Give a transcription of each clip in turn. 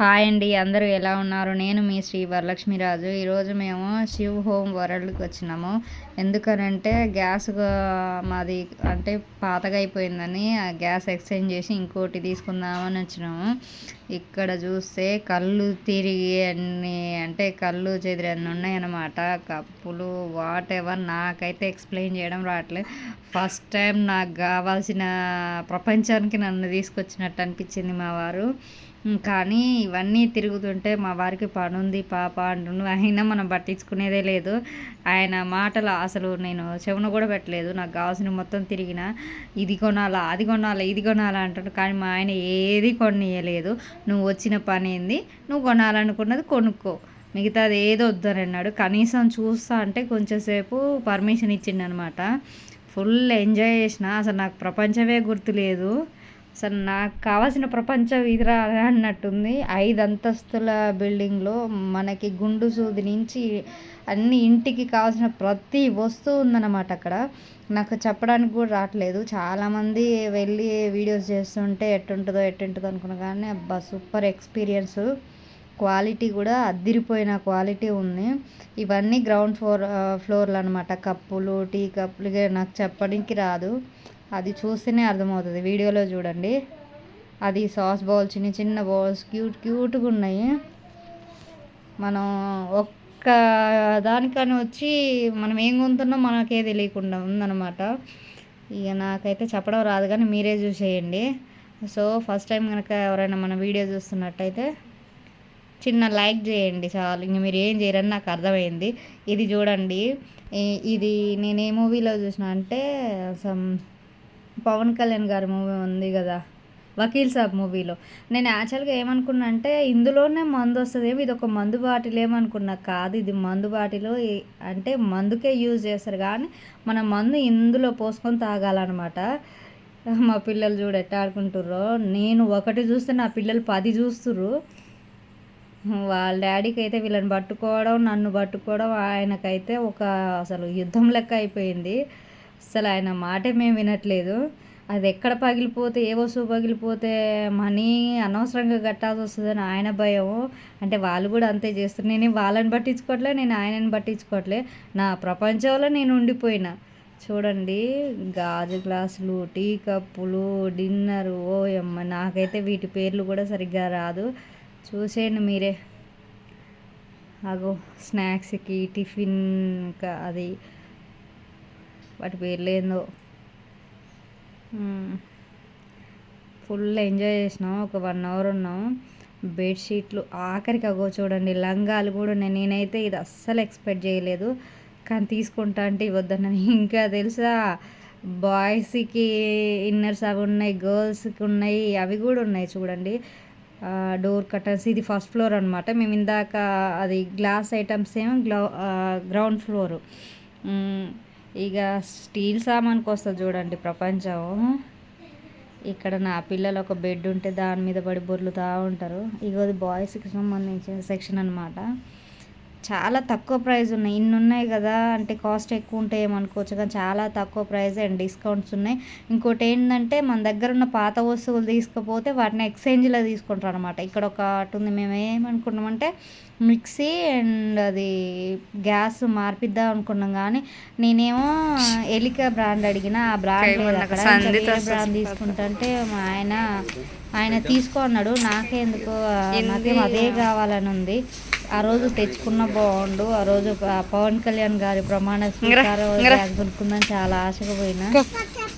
Hi అండి అందరూ ఎలా ఉన్నారు? నేను మీ శ్రీ వరలక్ష్మిరాజు. ఈరోజు మేము శివ్ హోమ్ వరల్డ్కి వచ్చినాము. ఎందుకనంటే గ్యాస్ మాది అంటే పాతగా అయిపోయిందని ఆ గ్యాస్ ఎక్స్చేంజ్ చేసి ఇంకోటి తీసుకుందామని వచ్చినాము. ఇక్కడ చూస్తే కళ్ళు తిరిగి అన్ని అంటే కళ్ళు చెదిరి అన్ని ఉన్నాయన్నమాట. కప్పులు వాట్ ఎవర్ నాకైతే ఎక్స్ప్లెయిన్ చేయడం రావట్లేదు ఫస్ట్ టైం నాకు కావాల్సిన ప్రపంచానికి నన్ను తీసుకొచ్చినట్టు అనిపించింది మా వారు. కానీ ఇవన్నీ తిరుగుతుంటే మా వారికి పని ఉంది పాప అంటుండు. అయినా మనం పట్టించుకునేదే లేదు. ఆయన మాటలు అసలు నేను చెవున కూడా పెట్టలేదు. నాకు కావాల్సిన మొత్తం తిరిగిన. ఇది కొనాలా అది కొనాలా ఇది కొనాలా అంటుండు. కానీ మా ఆయన ఏది కొనియలేదు. నువ్వు వచ్చిన పని ఏంది? నువ్వు కొనాలనుకున్నది కొనుక్కో. మిగతాది ఏదో వద్దని అన్నాడు. కనీసం చూస్తా అంటే కొంచెంసేపు పర్మిషన్ ఇచ్చిండనమాట. ఫుల్ ఎంజాయ్ చేసిన. అసలు నాకు ప్రపంచమే గుర్తులేదు. అసలు నాకు కావాల్సిన ప్రపంచం ఇదిరా అన్నట్టుంది. ఐదు అంతస్తుల బిల్డింగ్లో మనకి గుండు సూది నుంచి అన్ని ఇంటికి కావాల్సిన ప్రతి వస్తువు ఉందన్నమాట అక్కడ. నాకు చెప్పడానికి కూడా రావట్లేదు. చాలామంది వెళ్ళి వీడియోస్ చేస్తుంటే ఎట్టుంటుందో ఎట్టుంటుందో అనుకున్నా కానీ అబ్బా సూపర్ ఎక్స్పీరియన్స్. క్వాలిటీ కూడా అద్దిరిపోయిన క్వాలిటీ ఉంది. ఇవన్నీ గ్రౌండ్ ఫ్లోర్ ఫ్లోర్లు అనమాట కప్పులు టీ కప్పులు నాకు చెప్పడానికి రాదు. అది చూస్తేనే అర్థమవుతుంది. వీడియోలో చూడండి. అది సాస్ బౌల్ చిన్న చిన్న బౌల్స్ క్యూట్ క్యూట్గా ఉన్నాయి. మనం ఒక్క దానికని వచ్చి మనం ఏం కొంటున్నాం మనకే తెలియకుండా ఉందన్నమాట. ఇక నాకైతే చెప్పడం రాదు కానీ మీరే చూసేయండి. సో ఫస్ట్ టైం కనుక ఎవరైనా మన వీడియో చూస్తున్నట్టయితే చిన్న లైక్ చేయండి చాలు. ఇంక మీరు ఏం చేయరని నాకు అర్థమైంది. ఇది చూడండి. ఇది నేను ఏ మూవీలో చూసిన అంటే సమ్ పవన్ కళ్యాణ్ గారి మూవీ ఉంది కదా వకీల్ సాబ్ మూవీలో. నేను యాక్చువల్గా ఏమనుకున్నా అంటే ఇందులోనే మందు వస్తుంది. ఇది ఒక మందు బాటిల్ ఏమనుకున్నా కాదు. ఇది మందు బాటిల్ అంటే మందుకే యూజ్ చేస్తారు. కానీ మన మందు ఇందులో పోసుకొని తాగాలన్నమాట. మా పిల్లలు చూడ ఎట్ట ఆడుకుంటుర్రో. నేను ఒకటి చూస్తే నా పిల్లలు పది చూస్తుర్రు. వాళ్ళ డాడీకి అయితే వీళ్ళని పట్టుకోవడం నన్ను పట్టుకోవడం ఆయనకైతే ఒక అసలు యుద్ధం లెక్క అయిపోయింది. అసలు ఆయన మాటే మేము వినట్లేదు. అది ఎక్కడ పగిలిపోతే ఏ వస్తువు పగిలిపోతే మనీ అనవసరంగా కట్టాల్సి వస్తుందని ఆయన భయం అంటే వాళ్ళు కూడా అంతే చేస్తారు నేను వాళ్ళని పట్టించుకోవట్లే నేను ఆయనని పట్టించుకోవట్లే. నా ప్రపంచంలో నేను ఉండిపోయినా. చూడండి గాజు గ్లాసులు టీ కప్పులు డిన్నర్. ఓ అమ్మ నాకైతే వీటి పేర్లు కూడా సరిగ్గా రాదు. చూసేయండి మీరే. అగో స్నాక్స్కి టిఫిన్ అది వాటి పేర్లు ఏందో. ఫుల్ ఎంజాయ్ చేసినాం. ఒక వన్ అవర్ ఉన్నాం. బెడ్షీట్లు ఆఖరికి అగో చూడండి లంగాలు కూడా ఉన్నాయి. నేనైతే ఇది అస్సలు ఎక్స్పెక్ట్ చేయలేదు. కానీ తీసుకుంటా అంటే ఇవ్వద్దన్నాను. ఇంకా తెలుసా? బాయ్స్కి ఇన్నర్స్ అవి ఉన్నాయి గర్ల్స్కి ఉన్నాయి అవి కూడా ఉన్నాయి చూడండి. డోర్ కటర్స్ ఇది ఫస్ట్ ఫ్లోర్ అనమాట మేము ఇందాక అది గ్లాస్ ఐటమ్స్ ఏమో గ్రౌండ్ ఫ్లోరు. ఇక స్టీల్ సామాన్కి వస్తుంది చూడండి ప్రపంచం. ఇక్కడ నా పిల్లలు ఒక బెడ్ ఉంటే దాని మీద పడి బొర్లుతూ ఉంటారు. ఇక బాయ్స్కి సంబంధించిన సెక్షన్ అనమాట చాలా తక్కువ ప్రైస్ ఉన్నాయి. ఇన్ని ఉన్నాయి కదా అంటే కాస్ట్ ఎక్కువ ఉంటాయి ఏమనుకోవచ్చు కానీ చాలా తక్కువ ప్రైస్ అండ్ డిస్కౌంట్స్ ఉన్నాయి. ఇంకోటి ఏంటంటే మన దగ్గర ఉన్న పాత వస్తువులు తీసుకపోతే వాటిని ఎక్స్చేంజ్లో తీసుకుంటారు అనమాట ఇక్కడ ఒకటి ఉంది మేము ఏమనుకున్నామంటే మిక్సీ అండ్ అది గ్యాస్ మార్పిద్దాం అనుకున్నాం కానీ నేనేమో ఎలిక బ్రాండ్ అడిగిన ఆ బ్రాండ్ లేదు అక్కడ. బ్రాండ్ తీసుకుంటుంటే మా ఆయన ఆయన తీసుకో అన్నాడు. నాకేందుకు నాకేం అదే కావాలని ఉంది. ఆ రోజు తెచ్చుకున్న బాగుండు ఆ రోజు పవన్ కళ్యాణ్ గారి ప్రమాణ స్వీకారం గ్యాస్ కొనుక్కుందని చాలా ఆశగా పోయినా.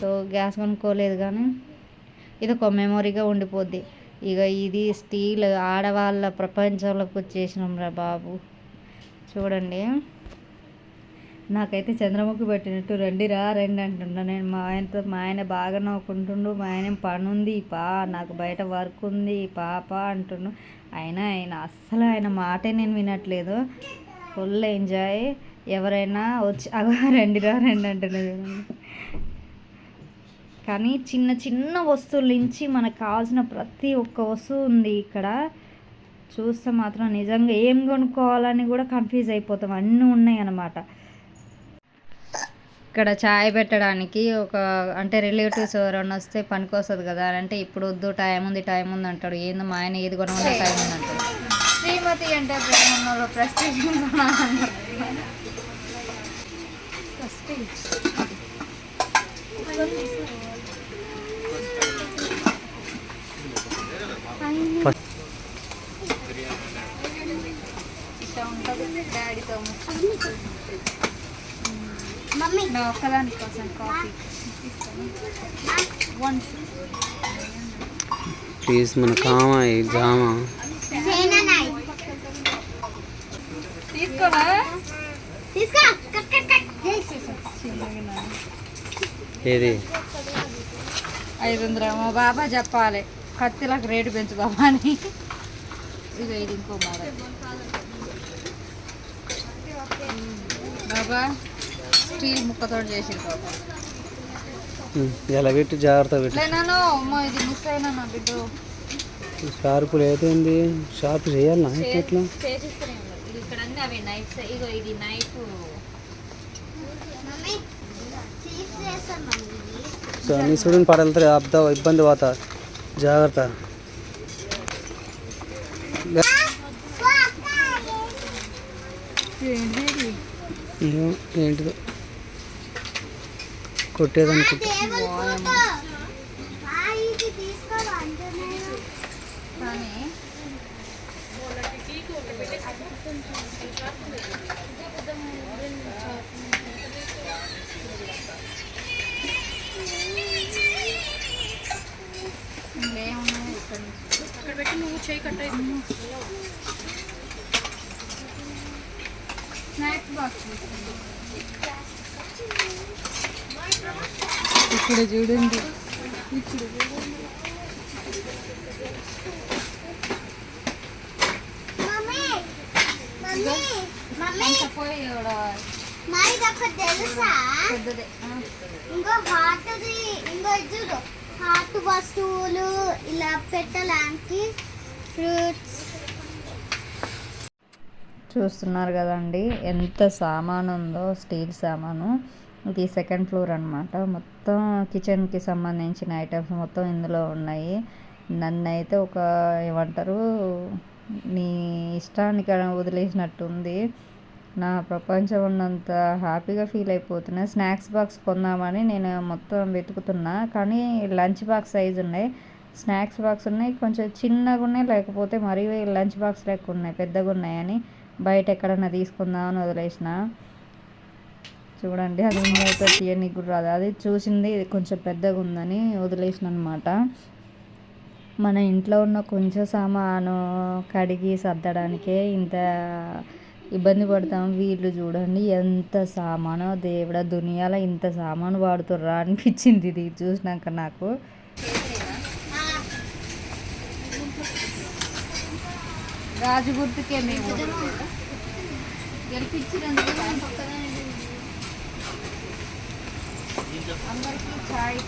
సో గ్యాస్ కొనుక్కోలేదు కానీ ఇది ఒక మెమొరీగా ఉండిపోద్ది. ఇక ఇది స్టీల్ ఆడవాళ్ళ ప్రపంచంలోకి వచ్చేసినాం రా బాబు. చూడండి. నాకైతే చంద్రముఖి పెట్టినట్టు రండి రా రండి అంటున్నా. నేను మా ఆయనతో మా ఆయన బాగా నవ్వుకుంటుండు మా ఆయన పని ఉంది పా నాకు బయట వర్క్ ఉంది పాప అంటుండు. అయినా ఆయన అస్సలు ఆయన మాటే నేను వినట్లేదు. Full enjoy. ఎవరైనా వచ్చి అగ రండి రా రండి అంటున్నది కానీ చిన్న చిన్న వస్తువుల నుంచి మనకు కావాల్సిన ప్రతి ఒక్క వస్తువు ఉంది ఇక్కడ. చూస్తే మాత్రం నిజంగా ఏం కొనుక్కోవాలని కూడా కన్ఫ్యూజ్ అయిపోతాం. అన్నీ ఉన్నాయి అన్నమాట ఇక్కడ చాయ్ పెట్టడానికి ఒక అంటే రిలేటివ్స్ ఎవరైనా వస్తే పనికి వస్తుంది కదా అని అంటే ఇప్పుడు వద్దు టైం ఉంది టైం ఉంది అంటాడు. ఏందో మా ఆయన ఏది కొనమన్నా టైం ఉంది అంటాడు. శ్రీమతి అంటే ప్రెస్టీజ్ డాడీతో మమ్మీ. నా ఒక్కదాని కోసం కాఫీ వన్ ప్లీజ్ మన కామ జామ. సేనానాయ్. తీసుకోనా తీసుకో. Cut cut cut. చేసేసి ఏది? ఐదు వందలు మా బాబా చెప్పాలి. కత్తిలకు రేటు పెంచు బాబా అని. ఇక ఇది ఇంకో బాబా బాబా స్టీల్ ముక్కతో చేసింది బాబా. ఉమ్, ఎలా పెట్టి జాగ్రత్త పెట్టి. లేనాను అమ్మో ఇది మిస్ అయినా నా బిడ్డ. షార్పులు ఏదైంది షార్ప్ చేయాలనా ఎట్లా చేసిస్తూనే ఉన్నారు ఇది ఇక్కడ అన్ని అవి నైఫ్స్ ఇగో ఇది నైఫ్ సో నీ చూడని పాట వెళ్తారు అబ్దా ఇబ్బంది పోతా. జాగ్రత్త ఏమో, ఏంటిదో? కొట్టేదనుకుంటా. అక్కడ పెట్టి అంటున్నాను చేయి ఇంకేమున్నాయి ఇక్కడ చూడండి. తెలుసా. ఇంకో హార్ట్ది ఇంకో చూడు. హార్ట్ వస్తువులు ఇలా పెట్టడానికి ఫ్రూట్స్ చూస్తున్నారు కదండి. ఎంత సామాను ఉందో స్టీల్ సామాను. ఇది సెకండ్ ఫ్లోర్ అనమాట మొత్తం కిచెన్కి సంబంధించిన ఐటమ్స్ మొత్తం ఇందులో ఉన్నాయి. నన్ను అయితే ఒక ఏమంటారు నీ ఇష్టానికి వదిలేసినట్టు ఉంది నా ప్రపంచం ఉన్నంత హ్యాపీగా ఫీల్ అయిపోతున్నా. స్నాక్స్ బాక్స్ కొందామని నేను మొత్తం వెతుకుతున్నా. కానీ లంచ్ బాక్స్ సైజ్ ఉన్నాయి. స్నాక్స్ బాక్స్ ఉన్నాయి. కొంచెం చిన్నగా ఉన్నాయి లేకపోతే మరీ లంచ్ బాక్స్ లెక్క ఉన్నాయి. పెద్దగా ఉన్నాయని బయట ఎక్కడన్నా తీసుకుందామని వదిలేసిన. చూడండి అది మూత తీయనీకి కూడా రాదు? అది చూసింది కొంచెం పెద్దగా ఉందని వదిలేసిన అనమాట మన ఇంట్లో ఉన్న కొంచెం సామాను కడిగి సర్దడానికే ఇంత ఇబ్బంది పడతాం. వీళ్ళు చూడండి ఎంత సామాను దేవుడ దునియాలో ఇంత సామాను వాడుతుర్రా అనిపించింది ఇది చూసినాక నాకు. రాజు గుర్తుకే మేము. గెలిపించినందుకు అందరికీ ఛాయ్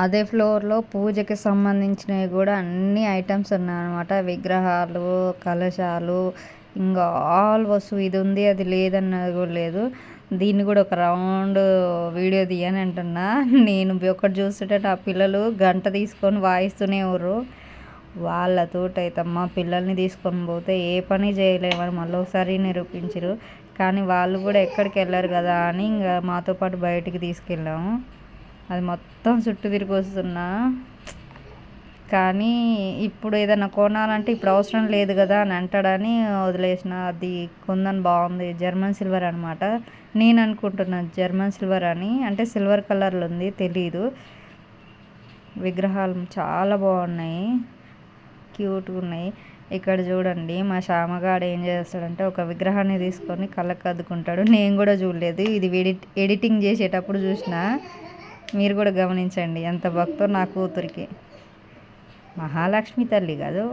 అదే ఫ్లోర్లో పూజకి సంబంధించినవి కూడా అన్ని ఐటమ్స్ ఉన్నాయన్నమాట. విగ్రహాలు కలశాలు ఇంకా ఆల్ వస్తువు ఇది ఉంది అది లేదన్నది కూడా లేదు. దీన్ని కూడా ఒక రౌండ్ వీడియో తీయని అంటున్నా. నేను ఒకటి చూస్తుంటే ఆ పిల్లలు గంట తీసుకొని వాయిస్తూనే ఊరు వాళ్ళతోటైతే మా పిల్లల్ని తీసుకొని పోతే ఏ పని చేయలేమని మళ్ళీ ఒకసారి నిరూపించరు కానీ వాళ్ళు కూడా ఎక్కడికి వెళ్ళారు కదా అని ఇంకా మాతో పాటు బయటికి తీసుకెళ్ళాము. అది మొత్తం చుట్టూ తిరిగి వస్తున్నా. కానీ ఇప్పుడు ఏదైనా కొనాలంటే ఇప్పుడు అవసరం లేదు కదా అని అంటాడని వదిలేసిన. అది కొందని బాగుంది. జర్మన్ సిల్వర్ అనమాట నేను అనుకుంటున్నాను జర్మన్ సిల్వర్ అని. అంటే సిల్వర్ కలర్లో ఉంది తెలీదు. విగ్రహాలు చాలా బాగున్నాయి. క్యూట్గా ఉన్నాయి. ఇక్కడ చూడండి మా శ్యామగాడు ఏం చేస్తాడంటే ఒక విగ్రహాన్ని తీసుకొని కళ్ళకు అద్దుకుంటాడు. నేను కూడా చూడలేదు. ఇది ఎడిట్ ఎడిటింగ్ చేసేటప్పుడు చూసిన. మీరు కూడా గమనించండి ఎంత భక్తో నా కూతురికి. మహాలక్ష్మి తల్లి కాదు.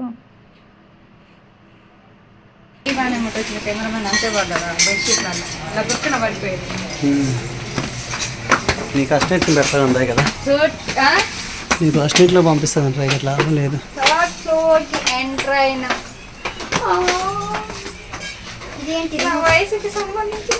కెమెరామెన్ అంతే పడ్డా. బెడ్షీట్ అలా కూర్చున్న పడిపోయింది నీ కష్టం పెడతాను కదా? నీకు ఆ స్ట్రీట్లో పంపిస్తుంది ట్రై ఇట్లా లేదు. ఎంటర్ అయిన. వయసుకి సంబంధించిన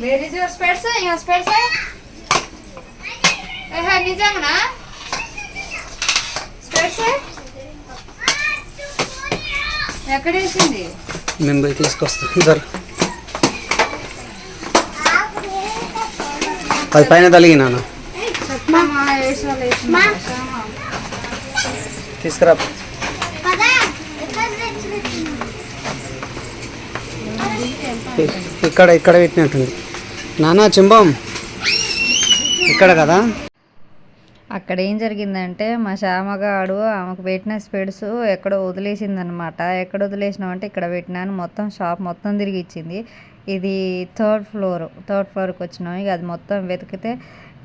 Where is your specs? Your specs? ఏహే, నిజంగానా స్పెట్స్ ఎక్కడ వేసింది మేము పోయి తీసుకొస్తాం సార్ అది పైన మా. తీసుకురా. ఇక్కడ ఇక్కడ పెట్టినట్టుంది. నానా చింబం. ఇక్కడ కదా? అక్కడ ఏం జరిగిందంటే మా శ్యామగాడు ఆమెకు పెట్టిన స్పెడ్స్ ఎక్కడో వదిలేసిందనమాట ఎక్కడ వదిలేసినామంటే ఇక్కడ పెట్టినాను మొత్తం షాప్ మొత్తం తిరిగి ఇచ్చింది. ఇది థర్డ్ ఫ్లోర్. థర్డ్ ఫ్లోర్కి వచ్చినాం. ఇక అది మొత్తం వెతికితే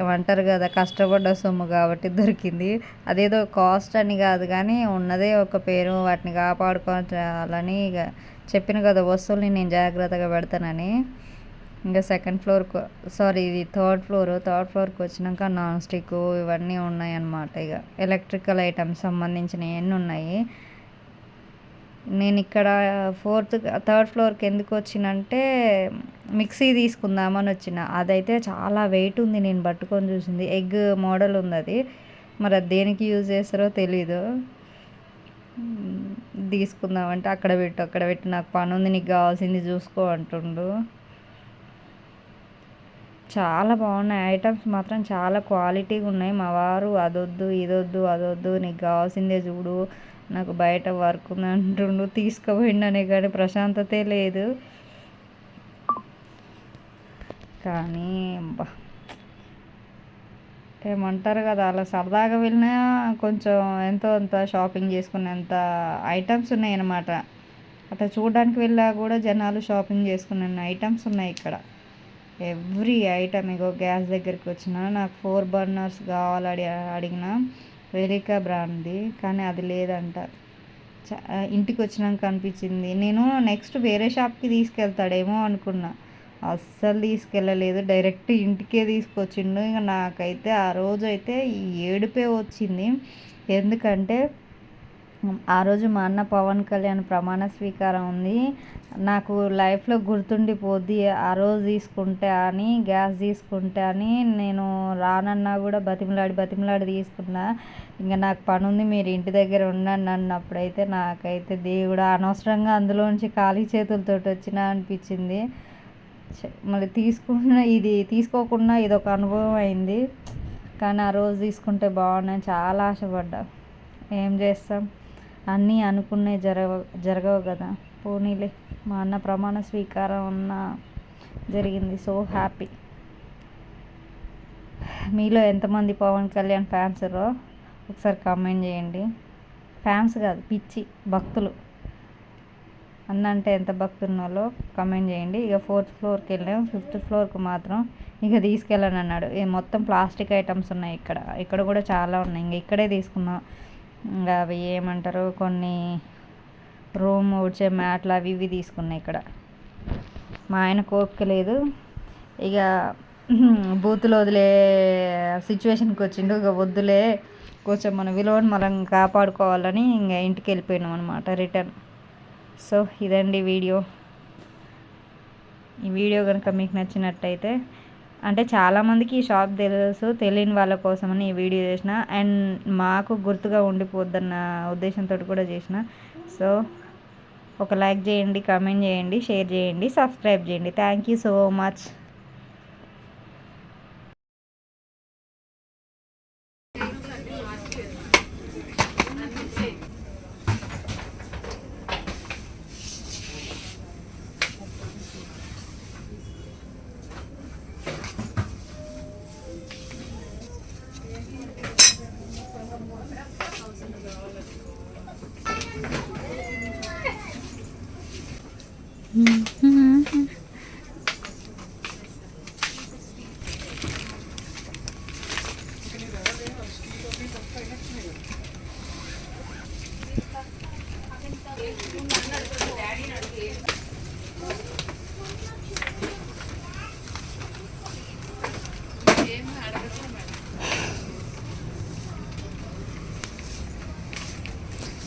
ఏమంటారు కదా కష్టపడ్డ సొమ్ము కాబట్టి దొరికింది. అదేదో కాస్ట్ అని కాదు కానీ ఉన్నదే ఒక పేరు వాటిని కాపాడుకోవాలని ఇక చెప్పిన కదా వస్తువుల్ని నేను జాగ్రత్తగా పెడతానని. ఇంకా సెకండ్ ఫ్లోర్కు సారీ ఇది థర్డ్ ఫ్లోర్ థర్డ్ ఫ్లోర్కి వచ్చినాక నాన్ స్టిక్ ఇవన్నీ ఉన్నాయి అన్నమాట ఇక. ఎలక్ట్రికల్ ఐటమ్స్ సంబంధించినవి ఎన్ని ఉన్నాయి. నేను ఇక్కడ ఫోర్త్ థర్డ్ ఫ్లోర్కి ఎందుకు వచ్చినంటే మిక్సీ తీసుకుందామని వచ్చిన. అదైతే చాలా వెయిట్ ఉంది నేను పట్టుకొని చూసింది. ఎగ్ మోడల్ ఉంది అది. మరి అది దేనికి యూజ్ చేస్తారో తెలీదు. తీసుకుందామంటే అక్కడ పెట్టు అక్కడ పెట్టి. నాకు పని ఉంది నీకు కావాల్సింది చూసుకో అంటుండు. చాలా బాగున్నాయి ఐటమ్స్ మాత్రం. చాలా క్వాలిటీగా ఉన్నాయి. మా వారు అదొద్దు ఇదొద్దు అదొద్దు నీకు కావాల్సిందే చూడు. నాకు బయట వర్క్ ఉంది అంటుండు. తీసుకుపోయిండనే కానీ ప్రశాంతతే లేదు. కానీ అబ్బా ఏమంటారు కదా అలా సరదాగా వెళ్ళినా కొంచెం ఎంతో అంత షాపింగ్ చేసుకునేంత ఐటమ్స్ ఉన్నాయన్నమాట. అట్లా చూడడానికి వెళ్ళా కూడా జనాలు షాపింగ్ చేసుకునే ఐటమ్స్ ఉన్నాయి ఇక్కడ. ఎవ్రీ ఐటమ్ ఇగో గ్యాస్ దగ్గరికి వచ్చిన నాకు ఫోర్ బర్నర్స్ కావాలి అడి అడిగిన వెరికా బ్రాండ్ది కానీ అది లేదంట. చ- ఇంటికి వచ్చినాక అనిపించింది. నేను నెక్స్ట్ వేరే షాప్కి తీసుకెళ్తాడేమో అనుకున్నా. అస్సలు తీసుకెళ్ళలేదు. డైరెక్ట్ ఇంటికే తీసుకొచ్చిండు. ఇక నాకైతే ఆ రోజు అయితే ఈ ఏడుపే వచ్చింది. ఎందుకంటే ఆ రోజు మా అన్న పవన్ కళ్యాణ్ ప్రమాణ స్వీకారం ఉంది. నాకు లైఫ్లో గుర్తుండిపోద్ది. ఆ రోజు తీసుకుంటే అని గ్యాస్ తీసుకుంటే అని నేను రానన్నా కూడా బతిమలాడి బతిమలాడి తీసుకున్నా. ఇంకా నాకు పని ఉంది మీరు ఇంటి దగ్గర ఉండండి అన్నప్పుడైతే నాకైతే దేవుడు అనవసరంగా అందులోంచి ఖాళీ చేతులతో వచ్చినా అనిపించింది. మళ్ళీ తీసుకున్న ఇది తీసుకోకుండా ఇది ఒక అనుభవం అయింది. కానీ ఆ రోజు తీసుకుంటే బాగున్నాయి చాలా ఆశపడ్డా. ఏం చేస్తాం? అన్నీ అనుకునే జరగ జరగవు కదా. పోనీలే మా అన్న ప్రమాణ స్వీకారం ఉన్న జరిగింది. So happy. మీలో ఎంతమంది పవన్ కళ్యాణ్ ఫ్యాన్స్ ఒకసారి కామెంట్ చేయండి. ఫ్యాన్స్ కాదు పిచ్చి భక్తులు. అన్న అంటే ఎంత భక్తున్నోలో కమెంట్ చేయండి. ఇక ఫోర్త్ ఫ్లోర్కి వెళ్ళాం. ఫిఫ్త్ ఫ్లోర్కి మాత్రం ఇక తీసుకెళ్ళను అన్నాడు. మొత్తం ప్లాస్టిక్ ఐటమ్స్ ఉన్నాయి ఇక్కడ. ఇక్కడ కూడా చాలా ఉన్నాయి. ఇంక ఇక్కడే తీసుకున్నాం ఇంకా అవి ఏమంటారు? కొన్ని రూమ్ ఊడ్చే మ్యాట్లు అవి ఇవి తీసుకున్నాయి ఇక్కడ. మా ఆయన కోపిక లేదు. ఇక బూతులు వదిలే సిచ్యువేషన్కి వచ్చిండు. ఇక వద్దులే. కొంచెం మన విలువను మనం కాపాడుకోవాలని ఇంకా ఇంటికి వెళ్ళిపోయినాం అనమాట రిటర్న్ సో ఇదండి వీడియో. ఈ వీడియో కనుక మీకు నచ్చినట్టయితే అంటే చాలామందికి ఈ షాప్ తెలుసు తెలియని వాళ్ళ కోసమని ఈ వీడియో చేసిన అండ్ మాకు గుర్తుగా ఉండిపోద్దన్న ఉద్దేశంతో కూడా చేసిన. సో ఒక లైక్ చేయండి కమెంట్ చేయండి షేర్ చేయండి సబ్స్క్రైబ్ చేయండి. థ్యాంక్ యూ సో మచ్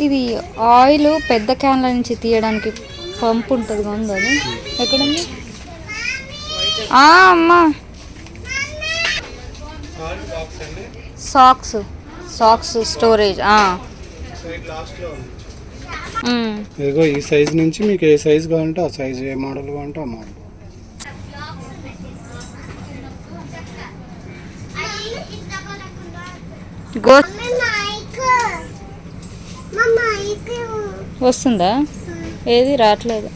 ఇది ఆయిల్ పెద్ద క్యాన్ల నుంచి తీయడానికి పంపు ఉంటుంది ఉంది అది. ఎక్కడుంది? అమ్మా. Socks socks storage. ఇదిగో ఈ సైజ్ నుంచి మీకు ఏ సైజ్ కావాలంటే ఆ సైజ్ ఏ మోడల్ కావాలంటే ఆ మోడల్. గో వస్తుందా? ఏది రావట్లేదు.